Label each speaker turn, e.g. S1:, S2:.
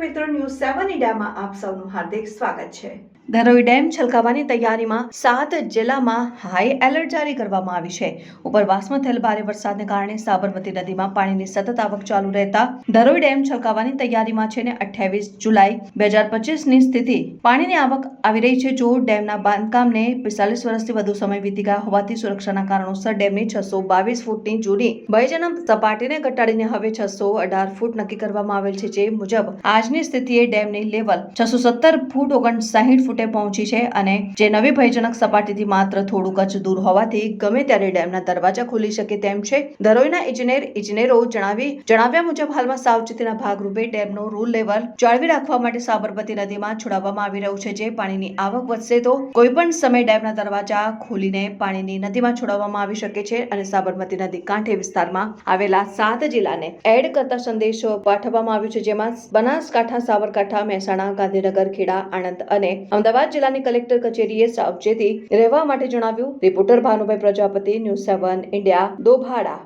S1: મીડિયામાં આપ સૌનું હાર્દિક સ્વાગત છે. ધરોઈ ડેમ છલકાવાની તૈયારીમાં સાત જિલ્લામાં હાઈ એલર્ટ જારી કરવામાં આવી છે. ઉપરવાસમાં થયેલ ભારે વરસાદને કારણે સાબરમતી નદીમાં પાણીની સતત આવક ચાલુ રહેતા ધરોઈ ડેમ છલકાવાની તૈયારીમાં છે ને અઠ્યાવીસ જુલાઈ બે હજાર પચીસની સ્થિતિ. પાણીની આવક આવી રહી છે. જો ડેમના બાંધકામને પિસ્તાલીસ વર્ષથી વધુ સમય વીતી ગયા હોવાથી સુરક્ષાના કારણોસર ડેમની છસો બાવીસ ફૂટની જૂની ભયજનક સપાટીને ઘટાડીને હવે છસો અઢાર ફૂટ નક્કી કરવામાં આવેલ છે. જે મુજબ આજની સ્થિતિએ ડેમની લેવલ છસો સત્તર ફૂટ ઓગણસાઠ ફૂટે પહોંચી છે અને જે નવી ભયજનક સપાટીથી માત્ર થોડુંક જ દૂર હોવાથી ગમે ત્યારે ડેમના દરવાજા ખુલી શકે તેમ છે. ધરોઈના ઇજનેર ઇજનેરો જણાવી, જણાવ્યા મુજબ હાલમાં સાવચેતીના ભાગરૂપે ડેમનો રૂલ લેવલ જાળવી રાખવા માટે સાબરમતી નદીમાં છોડાવવામાં આવી રહ્યું છે. જે પાણીની આવક વધશે તો કોઈ પણ સમય ડેમના દરવાજા ખોલીને પાણીની નદીમાં છોડાવવામાં આવી શકે છે અને સાબરમતી નદી કાંઠે વિસ્તારમાં આવેલા સાત જિલ્લાને એડ કરતા સંદેશો પાઠવવામાં આવ્યો છે. જેમાં બનાસકાંઠા સાબરકાંઠા મહેસાણા, ગાંધીનગર, ખેડા, આણંદ અને અમદાવાદ જિલ્લાની કલેક્ટર કચેરીએ સાવચેતી રહેવા માટે જણાવ્યું. Reporter Bhanubhai Prajapati, news seven, India, Dobhada.